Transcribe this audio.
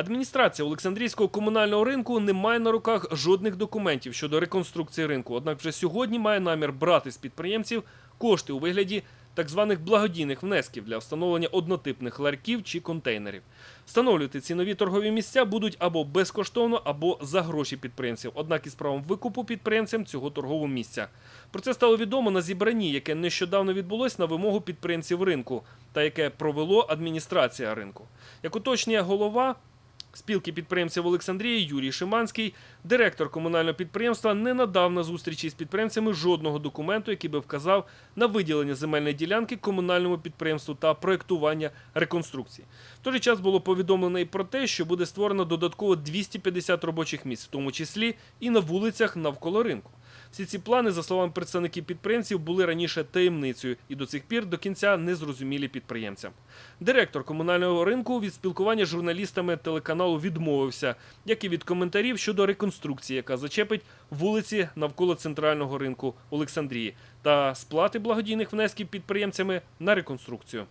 Адміністрація Олександрійського комунального ринку не має на руках жодних документів щодо реконструкції ринку. Однак вже сьогодні має намір брати з підприємців кошти у вигляді так званих благодійних внесків для встановлення однотипних ларьків чи контейнерів. Встановлювати ці нові торгові місця будуть або безкоштовно, або за гроші підприємців. Однак із правом викупу підприємцям цього торгового місця. Про це стало відомо на зібранні, яке нещодавно відбулось на вимогу підприємців ринку, та яке провело адміністрація ринку. Як уточнює голова спілки підприємців Олександрії Юрій Шиманський, директор комунального підприємства, не надав на зустрічі з підприємцями жодного документу, який би вказав на виділення земельної ділянки комунальному підприємству та проєктування реконструкції. В той же час було повідомлено і про те, що буде створено додатково 250 робочих місць, в тому числі і на вулицях навколо ринку. Всі ці плани, за словами представників підприємців, були раніше таємницею і до цих пір до кінця не зрозумілі підприємцям. Директор комунального ринку від спілкування з журналістами телеканалу відмовився, як і від коментарів щодо реконструкції, яка зачепить вулиці навколо центрального ринку Олександрії, та сплати благодійних внесків підприємцями на реконструкцію.